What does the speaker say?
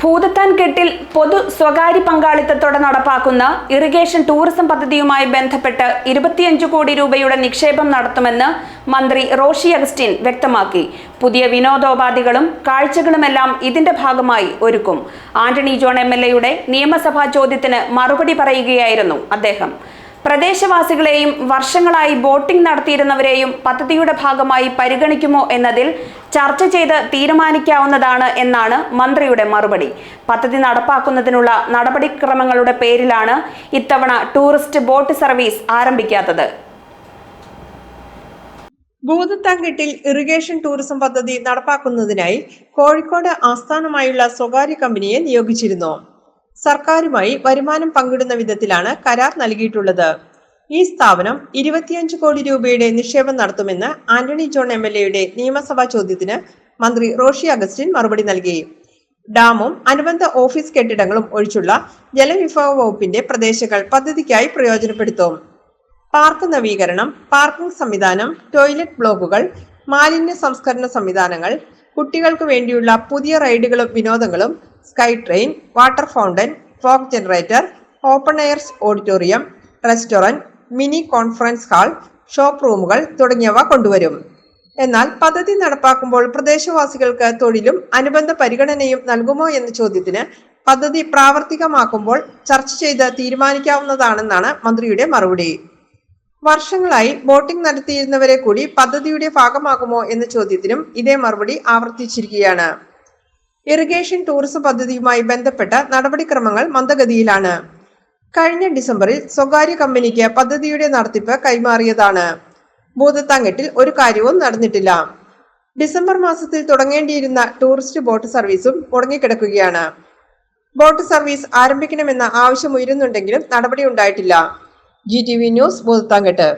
ഭൂതത്താൻ കെട്ടിൽ പൊതു സ്വകാര്യ പങ്കാളിത്തത്തോടെ നടപ്പാക്കുന്ന ഇറിഗേഷൻ ടൂറിസം പദ്ധതിയുമായി ബന്ധപ്പെട്ട് ഇരുപത്തിയഞ്ച് കോടി രൂപയുടെ നിക്ഷേപം നടത്തുമെന്ന് മന്ത്രി റോഷി അഗസ്റ്റിൻ വ്യക്തമാക്കി. പുതിയ വിനോദോപാധികളും കാഴ്ചകളുമെല്ലാം ഇതിന്റെ ഭാഗമായി ഒരുക്കും. ആന്റണി ജോൺ എം നിയമസഭാ ചോദ്യത്തിന് മറുപടി പറയുകയായിരുന്നു അദ്ദേഹം. പ്രദേശവാസികളെയും വർഷങ്ങളായി ബോട്ടിംഗ് നടത്തിയിരുന്നവരെയും പദ്ധതിയുടെ ഭാഗമായി പരിഗണിക്കുമോ എന്നതിൽ ചർച്ച ചെയ്ത് തീരുമാനിക്കാവുന്നതാണ് എന്നാണ് മന്ത്രിയുടെ മറുപടി. പദ്ധതി നടപ്പാക്കുന്നതിനുള്ള നടപടിക്രമങ്ങളുടെ പേരിലാണ് ഇത്തവണ ടൂറിസ്റ്റ് ബോട്ട് സർവീസ് ആരംഭിക്കാത്തത്. ഭൂതത്താൻകെട്ടിൽ ഇറിഗേഷൻ ടൂറിസം പദ്ധതി നടപ്പാക്കുന്നതിനായി കോഴിക്കോട് ആസ്ഥാനമായുള്ള സ്വകാര്യ കമ്പനിയെ നിയോഗിച്ചിരുന്നു. സർക്കാരുമായി വരുമാനം പങ്കിടുന്ന വിധത്തിലാണ് കരാർ നൽകിയിട്ടുള്ളത്. ഈ സ്ഥാപനം ഇരുപത്തിയഞ്ച് കോടി രൂപയുടെ നിക്ഷേപം നടത്തുമെന്ന് ആന്റണി ജോൺ എം എൽ എയുടെ നിയമസഭാ ചോദ്യത്തിന് മന്ത്രി റോഷി അഗസ്റ്റിൻ മറുപടി നൽകി. ഡാമും അനുബന്ധ ഓഫീസ് കെട്ടിടങ്ങളും ഒഴിച്ചുള്ള ജലവിഭവ വകുപ്പിന്റെ പ്രദേശങ്ങൾ പദ്ധതിക്കായി പ്രയോജനപ്പെടുത്തും. പാർക്ക് നവീകരണം പാർക്കിംഗ് സംവിധാനം ടോയ്ലറ്റ് ബ്ലോക്കുകൾ മാലിന്യ സംസ്കരണ സംവിധാനങ്ങൾ കുട്ടികൾക്ക് വേണ്ടിയുള്ള പുതിയ റൈഡുകളും വിനോദങ്ങളും sky train water fountain fog generator open airs auditorium restaurant mini conference hall shop റൂമുകൾ തുടങ്ങിയവ കൊണ്ടുവരും. എന്നാൽ പദ്ധതി നടപ്പാക്കുമ്പോൾ പ്രദേശവാസികൾക്ക് തൊഴിലും അനുബന്ധ പരിഗണനയും നൽകുമോ എന്ന ചോദ്യത്തിന് പദ്ധതി പ്രാവർത്തികമാക്കുമ്പോൾ ചർച്ച ചെയ്ത് തീരുമാനിക്കാവുന്നതാണെന്നാണ് മന്ത്രിയുടെ മറുപടി. വർഷങ്ങളായി ബോട്ടിംഗ് നടത്തിയിരുന്നവരെ കൂടി പദ്ധതിയുടെ ഭാഗമാകുമോ എന്ന ചോദ്യത്തിനും ഇതേ മറുപടി ആവർത്തിച്ചിരിക്കുകയാണ്. ഇറിഗേഷൻ ടൂറിസം പദ്ധതിയുമായി ബന്ധപ്പെട്ട നടപടിക്രമങ്ങൾ മന്ദഗതിയിലാണ്. കഴിഞ്ഞ ഡിസംബറിൽ സ്വകാര്യ കമ്പനിക്ക് പദ്ധതിയുടെ നടത്തിപ്പ് കൈമാറിയതാണ്. ഭൂതത്താങ്കെട്ടിൽ ഒരു കാര്യവും നടന്നിട്ടില്ല. ഡിസംബർ മാസത്തിൽ തുടങ്ങേണ്ടിയിരുന്ന ടൂറിസ്റ്റ് ബോട്ട് സർവീസും മുടങ്ങിക്കിടക്കുകയാണ്. ബോട്ട് സർവീസ് ആരംഭിക്കണമെന്ന ആവശ്യം ഉയരുന്നുണ്ടെങ്കിലും നടപടി ഉണ്ടായിട്ടില്ല. G T V news Bhoothathankettu.